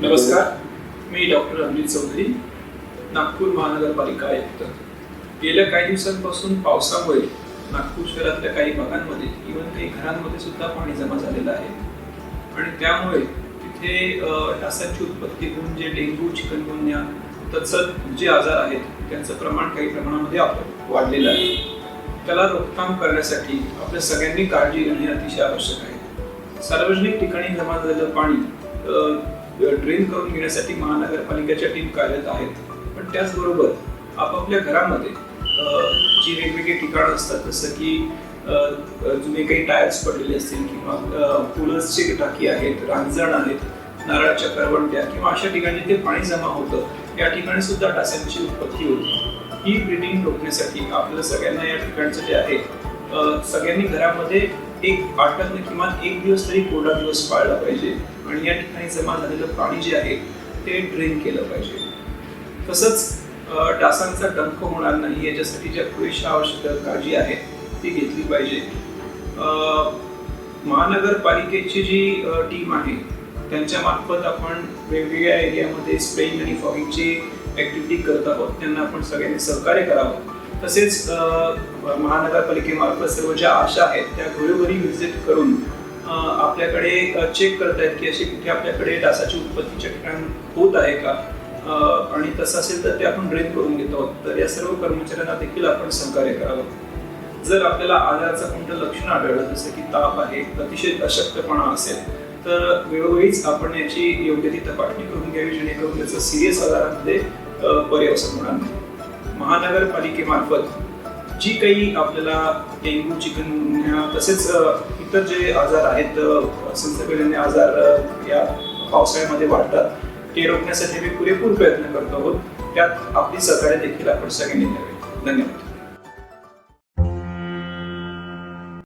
नमस्कार मी डॉक्टर अनिल चौधरी नागपूर महानगरपालिका आयुक्त. गेल्या काही दिवसांपासून पावसामुळे नागपूर शहरातल्या काही भागांमध्ये इव्हन काही घरांमध्ये सुद्धा पाणी जमा झालेलं आहे. आणि त्यामुळे तिथे डासांची उत्पत्ती होऊन जे डेंग्यू चिकनगुन्या तत्सत जे आजार आहेत त्यांचं प्रमाण काही प्रमाणामध्ये वाढलेलं आहे. त्याला रोकथाम करण्यासाठी आपल्या सगळ्यांनी काळजी घेणे अतिशय आवश्यक आहे. सार्वजनिक ठिकाणी जमा झालेलं पाणी ड्रेन करून घेण्यासाठी महानगरपालिकेच्या टीम कार्यरत आहेत. पण त्याचबरोबर आपापल्या घरामध्ये जी वेगवेगळी ठिकाणं असतात जसं की जुने काही टायर्स पडलेले असतील किंवा पुलसचे टाकी आहेत रांजण आहेत नारळाच्या करवंट्या किंवा अशा ठिकाणी ते पाणी जमा होतं या ठिकाणी सुद्धा डासांची उत्पत्ती होती. ही ब्रिडिंग रोखण्यासाठी आपल्या सगळ्यांना या ठिकाणचं जे आहे सगळ्यांनी घरामध्ये एक आठवड्यातनं किमान एक दिवस तरी कोरडा दिवस पाळला पाहिजे. आणि या ठिकाणी जमा झालेलं पाणी जे आहे ते ड्रेन केलं पाहिजे. तसंच डासांचा डंख होणार नाही याच्यासाठी ज्या पुरेशा आवश्यक काळजी आहे ती घेतली पाहिजे. महानगरपालिकेची जी टीम आहे त्यांच्या मार्फत आपण वेगवेगळ्या एरियामध्ये स्प्रेइंग आणि फॉगिंगची ऍक्टिव्हिटी करत आहोत. त्यांना आपण सगळ्यांनी सहकार्य करावं. तसेच महानगरपालिकेमार्फत सर्व ज्या आशा आहेत त्या घरोघरी व्हिजिट करून आपल्याकडे चेक करतायत की असे कुठे आपल्याकडे डासाची उत्पत्तीचे ठिकाण होत आहे का? आणि तसं असेल तर ते आपण ड्रेन करून घेतो आहोत. तर या सर्व कर्मचाऱ्यांना देखील आपण सहकार्य करावं. जर आपल्याला आजाराचं कोणतं लक्षण आढळलं जसं की ताप आहे अतिशय अशक्तपणा असेल तर वेळोवेळीच आपण याची योग्य ती तपासणी करून घ्यावी जेणेकरून त्याचं सिरियस आजारामध्ये पर्यावसन होणार नाही महानगरपालिकेमार्फत जी काही आपल्याला डेंग्यू चिकन तसेच इतर जे आजार आहेत संसर्गजन्य आजार या पावसाळ्यामध्ये वाढतात ते रोखण्यासाठी मी पुरेपूर प्रयत्न करतो आहोत. त्यात आपली सहकार्य देखील आपण सगळ्यांनी द्यावे धन्यवाद.